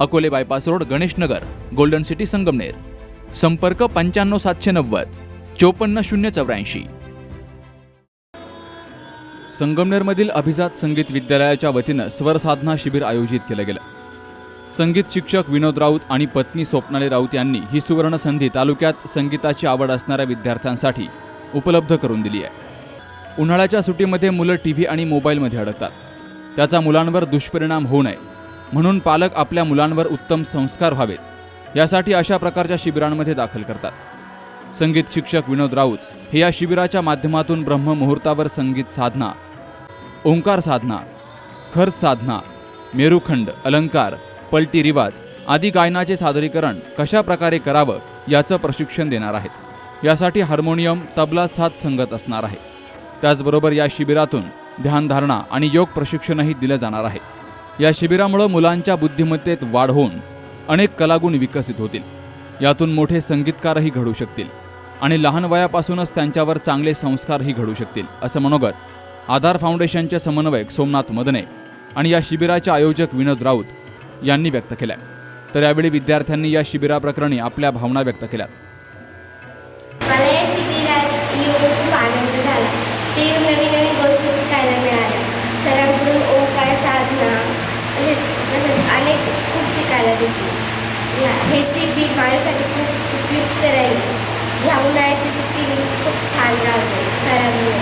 Akole bypass road Ganeshnagar Golden City Sangamner. संपर्क पंच्याण्णव सातशे नव्वद चोपन्न शून्य चौऱ्याऐंशी. संगमनेरमधील अभिजात संगीत विद्यालयाच्या वतीनं स्वरसाधना शिबिर आयोजित केलं गेलं. संगीत शिक्षक विनोद राऊत आणि पत्नी स्वप्नाली राऊत यांनी ही सुवर्ण संधी तालुक्यात संगीताची आवड असणाऱ्या विद्यार्थ्यांसाठी उपलब्ध करून दिली आहे. उन्हाळ्याच्या सुट्टीमध्ये मुलं टी व्ही आणि मोबाईलमध्ये अडकतात. त्याचा मुलांवर दुष्परिणाम होऊ नये. म्हणून पालक आपल्या मुलांवर उत्तम संस्कार व्हावेत. यासाठी अशा प्रकारच्या शिबिरांमध्ये दाखल करतात. संगीत शिक्षक विनोद राऊत हे या शिबिराच्या माध्यमातून ब्रह्ममुहूर्तावर संगीत साधना ओंकार साधना खर्च साधना मेरुखंड अलंकार पलटी रिवाज आदी गायनाचे सादरीकरण कशा प्रकारे करावं याचं प्रशिक्षण देणार आहेत. यासाठी हार्मोनियम तबला साथ संगत असणार आहे. त्याचबरोबर या शिबिरातून ध्यानधारणा आणि योग प्रशिक्षणही दिलं जाणार आहे. या शिबिरामुळं मुलांच्या बुद्धिमत्तेत वाढ होऊन अनेक कलागुण विकसित होतील. यातून मोठे संगीतकारही घडू शकतील आणि लहान वयापासूनच त्यांच्यावर चांगले संस्कारही घडू शकतील असं मनोगत आधार फाउंडेशनचे समन्वयक सोमनाथ मदने आणि या शिबिराचे आयोजक विनोद राऊत यांनी व्यक्त केल्या. तर यावेळी विद्यार्थ्यांनी या शिबिराप्रकरणी आपल्या भावना व्यक्त केल्या हे सी बी या माझ्यासाठी खूप उपयुक्त राहील. ह्या उन्हाळ्याची सुट्टी मी खूप छान राहते सरांनी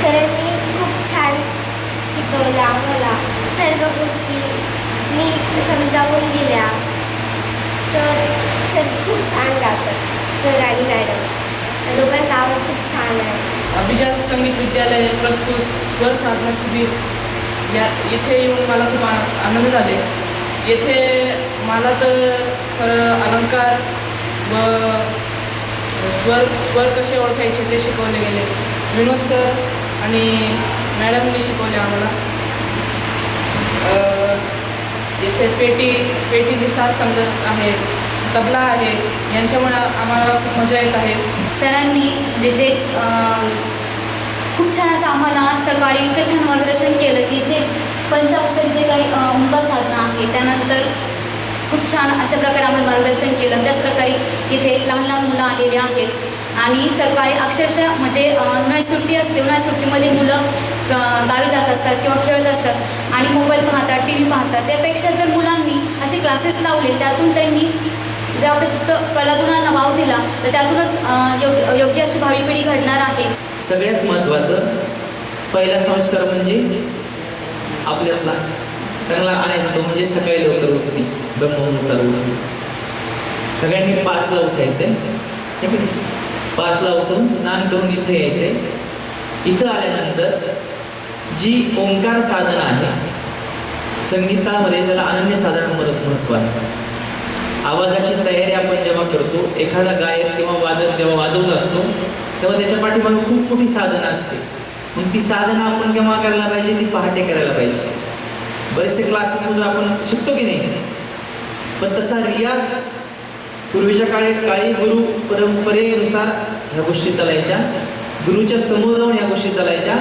सरांनी खूप छान शिकवलं आम्हाला. सर्व गोष्टी नीट समजावून दिल्या. सर सर खूप छान गातात. सर आणि मॅडम. लोकांचा आवाज खूप छान आहे. अभिजात संगीत विद्यालय प्रस्तुत स्वर साधना शिबिर या इथे येऊन मला खूप आनंद झाले. येथे मला तर खरं अलंकार व स्वर स्वर कसे ओळखायचे ते शिकवले गेले. विनोद सर आणि मॅडमनी शिकवले आम्हाला. येथे पेटी पेटीची साथ संगत आहे तबला आहे यांच्यामुळे आम्हाला खूप मजा येत आहे. सरांनी म्हणजे जे खूप छान असं आम्हाला सकाळी इतकं छान मार्गदर्शन केलं की जे पंचाक्षर जे काही ओंकार साधना आहे त्यानंतर खूप छान अशा प्रकारे आम्ही मार्गदर्शन केलं त्याचप्रकारे इथे लहान लहान मुलं आलेली आहेत. आणि सकाळी अक्षरशः म्हणजे उन्हाळी सुट्टी असते. उन्हाळी सुट्टीमध्ये मुलं गावी जात असतात किंवा खेळत असतात आणि मोबाईल पाहतात टी व्ही पाहतात. त्यापेक्षा जर मुलांनी असे क्लासेस लावले त्यातून त्यांनी जर आपल्या सुप्त कलागुणांना वाव दिला तर त्यातूनच योग्य योग्य अशी भावी पिढी घडणार आहे. सगळ्यात महत्त्वाचं पहिला संस्कार म्हणजे आपल्यातला चांगला आणायचा तो म्हणजे सकाळी लवकर उठणे ब्रह्ममुहूर्ताला उठणे. सगळ्यांनी पाचला उठायचं. आहे पाचला उठून स्नान करून इथं यायचं. आहे इथं आल्यानंतर जी ओंकार साधना आहे संगीतामध्ये त्याला अनन्य साधारण मदत महत्त्व आहे. आवाजाची तयारी आपण जेव्हा करतो एखादा गायक किंवा वादक जेव्हा वाजवत असतो तेव्हा त्याच्या पाठीमागे खूप मोठी साधना असते. मग ती साधना आपण केव्हा करायला पाहिजे ती पहाटे करायला पाहिजे. बरेचसे क्लासेसमधून आपण शिकतो की नाही? पण तसा रियाज पूर्वीच्या काळी काळी गुरु परंपरेनुसार ह्या गोष्टी चालायच्या. गुरुच्या समोर राहून ह्या गोष्टी चालायच्या.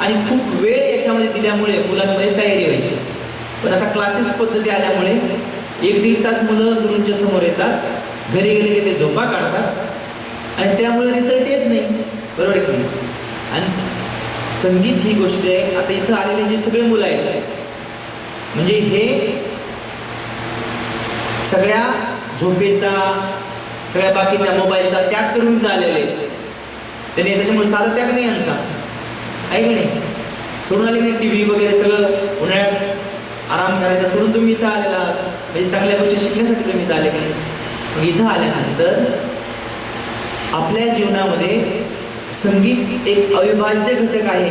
आणि खूप वेळ याच्यामध्ये दिल्यामुळे मुलांमध्ये तयारी व्हायची. पण आता क्लासेस पद्धती आल्यामुळे एक दीड तास मुलं गुरूंच्या समोर येतात. घरी गेले की ते झोपा काढतात. आणि त्यामुळे रिझल्ट येत नाही. बरोबर आहे की आणि संगीत ही गोष्ट आहे. आता इथं आलेले जे सगळे मुलं आहेत म्हणजे हे सगळ्या झोपेचा सगळ्या बाकीच्या मोबाईलचा त्याग करून इथं आलेले आहेत. त्यांनी त्याच्यामुळे साधा त्याग नाही यांचा. आहे का नाही? सोडून आले नाही? टी व्ही वगैरे सगळं उन्हाळ्यात आराम करायचा सोडून तुम्ही इथं आलेला म्हणजे चांगल्या गोष्टी शिकण्यासाठी तुम्ही इथं आले नाही? मग इथं आल्यानंतर आपल्या जीवनामध्ये संगीत एक अविभाज्य घटक आहे.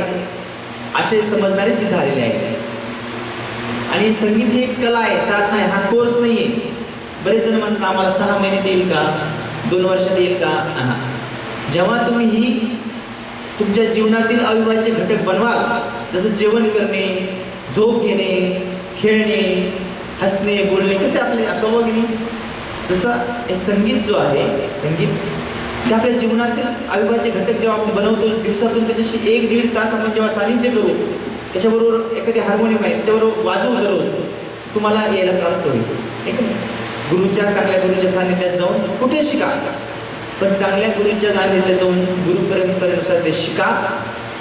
असे समजणारेच इथं आलेले आहेत. आणि संगीत ही एक कला आहे साधना आहे हा कोर्स नाही आहे बरेच जण म्हणतात आम्हाला सहा महिने देईल का? दोन वर्षात येईल का? जेव्हा तुम्ही ही तुमच्या जीवनातील अविभाज्य घटक बनवाल जसं जेवण करणे झोप घेणे खेळणे हसणे बोलणे कसे आपले स्वभाव वगैरे जसं तसं हे संगीत जो आहे संगीत की आपल्या जीवनातील अविभाज्य घटक जेव्हा आपण बनवतो दिवसातून त्याच्याशी एक दीड तास आपण जेव्हा सानिध्य करू त्याच्याबरोबर एखादी हार्मोनियम आहे त्याच्याबरोबर वाजवू दररोज तुम्हाला यायला प्राप्त होईल. ठीक आहे गुरुच्या चांगल्या गुरुच्या सानिध्यात जाऊन कुठे शिका? पण चांगल्या गुरुच्या सानिध्यात जाऊन गुरु परंपरेनुसार ते शिका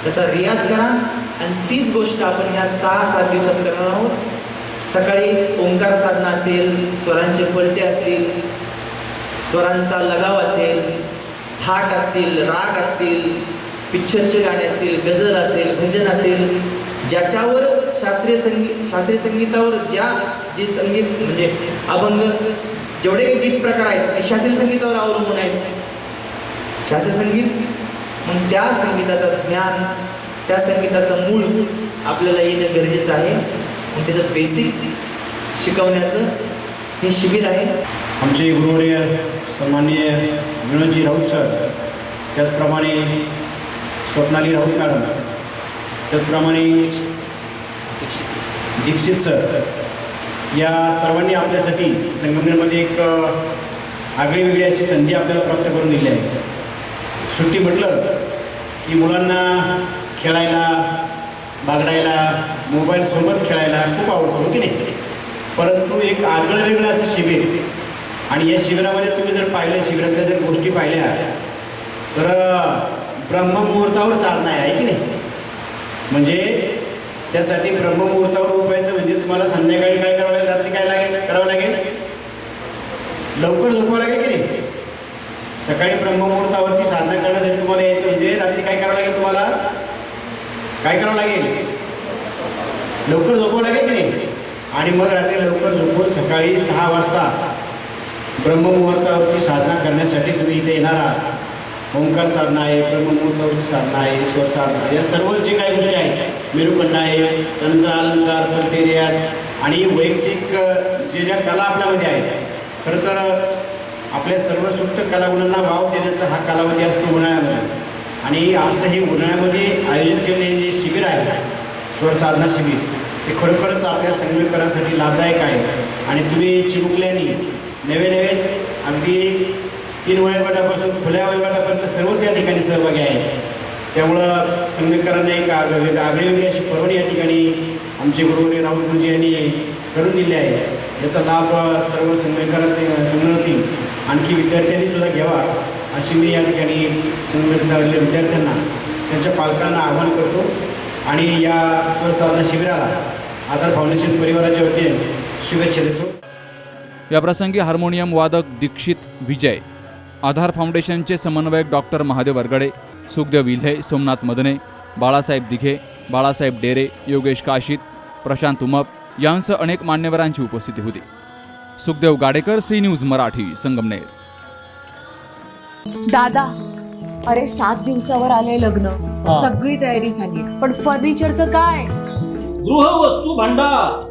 त्याचा रियाज करा आणि तीच गोष्ट आपण ह्या सहा सात दिवसात करणार आहोत. सकाळी ओंकार साधना असेल स्वरांचे पलटे असतील स्वरांचा लगाव असेल थाट असतील राग असतील पिक्चरचे गाणे असतील गझल असेल भजन असेल ज्याच्यावर शास्त्रीय संगीत शास्त्रीय संगीतावर ज्या जे संगीत म्हणजे अभंग जेवढे काही गीत प्रकार आहेत ते शास्त्रीय संगीतावर अवलंबून आहेत. शास्त्रीय संगीत मग त्या संगीताचं ज्ञान त्या संगीताचं मूळ आपल्याला येणं गरजेचं आहे. मग त्याचं बेसिक शिकवण्याचं हे शिबिर आहे. आमचे गुरुवर्य सन्माननीय विनोदजी राऊत सर त्याचप्रमाणे स्वप्नाली राऊत मॅडम त्याचप्रमाणे दीक्षित सर या सर्वांनी आपल्यासाठी संगमनेरमध्ये एक आगळी वेगळी अशी संधी आपल्याला प्राप्त करून दिली आहे. सुट्टी म्हटलं की मुलांना खेळायला बागडायला मोबाईलसोबत खेळायला खूप आवडतो हो की नाही? परंतु एक आगळं वेगळं असं शिबिर आणि या शिबिरामध्ये तुम्ही जर पाहिलं शिबिरातल्या जर गोष्टी पाहिल्या तर ब्रह्ममुहूर्तावर साधना आहे की नाही? म्हणजे त्यासाठी ब्रह्ममुहूर्तावर उपायचं म्हणजे तुम्हाला संध्याकाळी काय करावं लागेल रात्री काय लागेल करावं लागेल? लवकर झोपावं लागेल की नाही? सकाळी ब्रह्ममुहूर्तावरती साधना करण्यासाठी तुम्हाला यायचं म्हणजे रात्री काय करावं लागेल तुम्हाला? काय करावं लागेल? लवकर झोपावं लागेल की नाही? आणि मग रात्री लवकर झोपून सकाळी सहा वाजता ब्रह्ममुहूर्तावरची साधना करण्यासाठी तुम्ही इथे येणार आहात. ओंकार साधना आहे ब्रह्ममुहूर्तावरची साधना आहे स्वर साधना या सर्व जे काही गोष्टी आहेत मेरुखंड आहे तंत्र अलंकार फलते आणि वैयक्तिक जे ज्या कला आपल्यामध्ये आहेत खरं तर आपल्या सर्व सुप्त कलागुणांना वाव देण्याचा हा कालावधी असतो उन्हाळ्यामध्ये आणि असं हे उन्हाळ्यामध्ये आयोजित केलेले जे शिबिर आहे स्वर साधना शिबिर ते खरोखरच आपल्या संगीतकारासाठी लाभदायक आहे. आणि तुम्ही चिमुकल्याने नवे नवे अगदी तीन वयोगटापासून खुल्या वयोगटापर्यंत सर्वच या ठिकाणी सहभागी आहेत. त्यामुळं संगीतकारांना एक आगळीवेगळी अशी परवणी या ठिकाणी आमचे गुरुवर्य राहुल गुरुजी यांनी करून दिले आहे. याचा लाभ सर्व संगीतकारात संगणतील आणखी विद्यार्थ्यांनी सुद्धा घ्यावा अशी मी या ठिकाणी संगीतकारातल्या विद्यार्थ्यांना त्यांच्या पालकांना आवाहन करतो. आणि या स्वसाधना शिबिराला आधार फाउंडेशन परिवाराच्या वतीने शुभेच्छा देतो. याप्रसंगी हार्मोनियम वादक दीक्षित विजय आधार फाउंडेशनचे समन्वयक डॉक्टर महादेव वरगडे सुखदेव विल्हे सोमनाथ मदने बाळासाहेब दिघे बाळासाहेब डेरे योगेश काशीत प्रशांत उमप यांसह अनेक मान्यवरांची उपस्थिती होती. Sukhdev Gadekar C news Marathi Sangamner. दादा अरे सात दिवसावर आले लग्न. सगळी तयारी झाली. पण फर्निचरचं काय? गृहवस्तू भांडार.